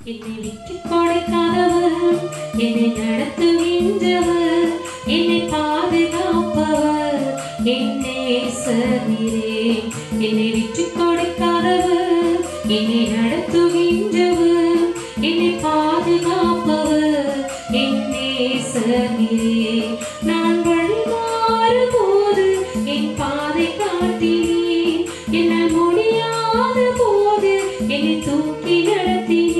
என்னை விட்டு கொடுக்காதவர் என்னை நடத்துகின்றவர் என்னை பாதுகாப்பவர். என்னை சமீரே என்னை விட்டு கொடுக்காதவர் என்னை நடத்துகின்றவர் என்னை பாதுகாப்பவர். என்னை சமீரே நான் வழி மாறும் என் பாதை காட்டினீர் என்னால் முடியாத போது என்னை தூக்கி நடத்தினேன்.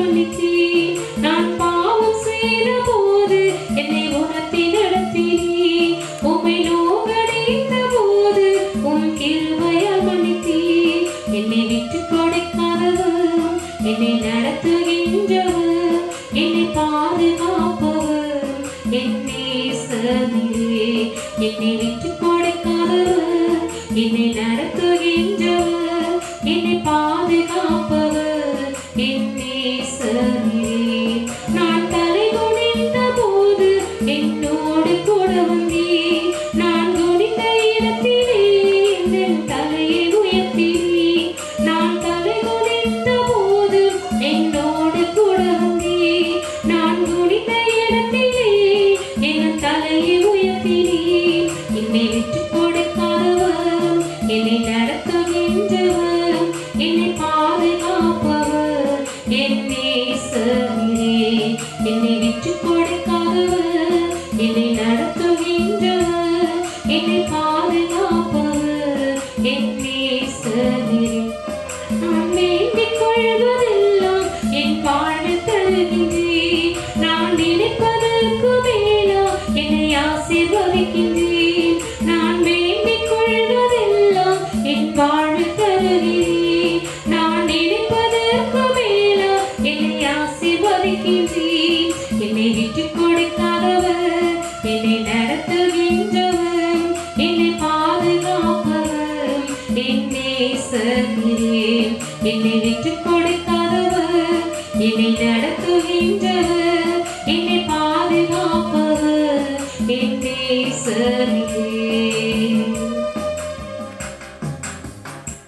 கிருபையால் நான் பாவம் செய்த போது என்னை உணர்த்தி நடத்தினீர். உம்மை நோகடைந்த போது உன் கிருபையால் மன்னித்தீர். என்னை விட்டு கொடுக்காதவர் என்னை நடத்துகின்றவர் என்னை பாதுகாப்பவர் என்னை சமீரே என்னை விட்டு கொடுக்காதவர் என்னை என்னை விட்டு கொடுக்காதவர். என்னை நடத்துகின்றவர் என்னை பாதுகாப்பவர். என்னை சமீரே என்னை விட்டு கொடுக்காதவர். என்னை நடத்துகின்றவர் என்னை பாதுகாப்பவர். என்னை சமீரே நான் வேண்டிக் கொள்வதெல்லாம் என் வாழ்வில் தருகின்றேன் நான் நினைப்பதற்கு மேலா என்னை ஆசீர்வதிக்கின்றேன் என்னை என்னை விட்டு கொடுக்காதவர் என்னை நடத்துகின்றவர் என்னை பாதுகாப்பவர். என் சர்கிறேன்